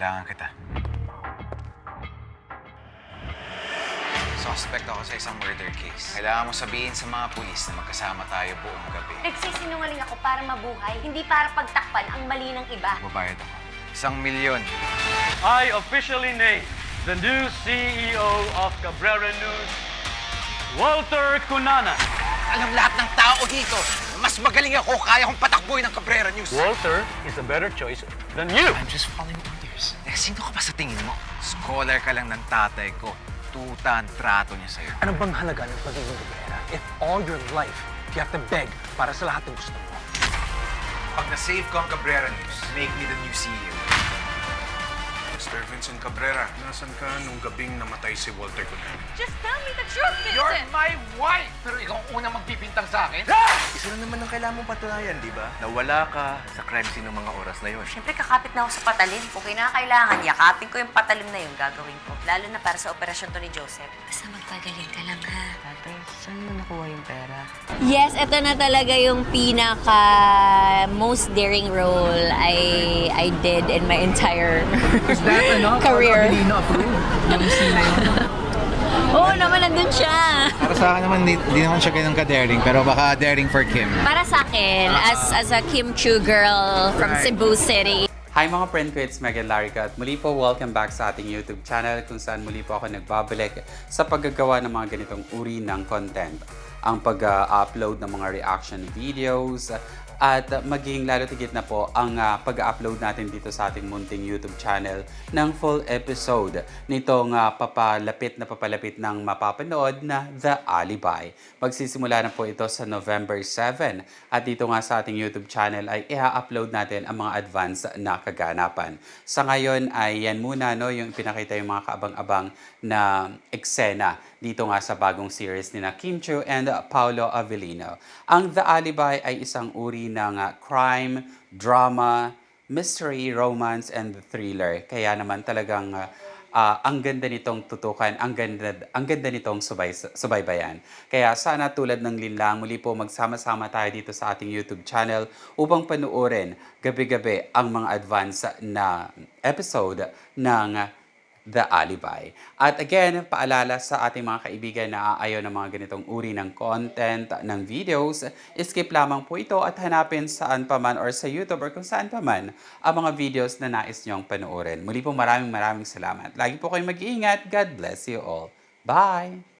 Kailangan kita. Suspect ako sa isang murder case. Kailangan mo sabihin sa mga pulis na magkasama tayo buong gabi. Nagsisinungaling ako para mabuhay, hindi para pagtakpan ang mali ng iba. Babayad ako. Isang milyon. I officially name the new CEO of Cabrera News, Walter Cunana. Alam lahat ng tao dito, mas magaling ako, kaya kong patakboy ng Cabrera News. Walter is a better choice than you. I'm just following orders. Eh, sino ka ba sa tingin mo? Scholar ka lang ng tatay ko. Tuta ang trato niya sa'yo. Ano bang halaga ng pagiging Cabrera if all your life you have to beg para sa lahat ng gusto mo? Pag na-save ko ang Cabrera News, make me the new CEO. Mr. Vincent Cabrera, nasan ka nung gabing namatay si Walter Cunana? Just tell me the truth, You're my wife! Pero Isa lang naman ang kailangan mong patunayan, di ba? Nawala ka sa crime scene ng mga oras na yun. Siyempre, kakapit na ako sa patalim. Kung kinakailangan, yakapin ko yung patalim na yun, gagawin ko. Lalo na para sa operasyon to ni Joseph. Basta magpagaling ka lang, ha? Tatay, saan mo nakuha yung pera? Yes, ito na talaga yung pinaka most daring role I I did in my entire career. Yung scene na yun. Oo naman, nandun siya. Para sa akin naman, di, di naman siya ganun ka-daring, pero baka daring for Kim. Para sa akin, as as a Kim Chu girl from Cebu City, Hi mga friend ko, it's Megan Larica at muli po welcome back sa ating YouTube channel kung saan muli po ako nagbabalik sa paggagawa ng mga ganitong uri ng content. Ang pag-upload ng mga reaction videos at maging lalo tigit na po ang ah, pag-upload natin dito sa ating munting YouTube channel ng full episode nitong ah, papalapit na papalapit ng mapapanood na The Alibi. Magsisimula na po ito sa November 7 at dito nga sa ating YouTube channel ay i-upload natin ang mga advance na kaganapan. Sa ngayon ay yan muna no, yung pinakita yung mga kaabang-abang na eksena dito nga sa bagong series ni na Kim Chiu and Paolo Avellino. Ang The Alibi ay isang uri ng ah, crime, drama, mystery, romance, and thriller. Kaya naman talagang ah, ah, ang ganda nitong tutukan, ang ganda, ang ganda nitong subay, subaybayan. Kaya sana tulad ng linlang, muli po magsama-sama tayo dito sa ating YouTube channel upang panuorin gabi-gabi ang mga advance na episode ng The Alibi. At again, paalala sa ating mga kaibigan na ayaw ng mga ganitong uri ng content, ng videos, skip lamang po ito at hanapin saan pa man or sa YouTube or kung saan pa man ang mga videos na nais nyong panoorin. Muli po maraming maraming salamat. Lagi po kayong mag-iingat. God bless you all. Bye!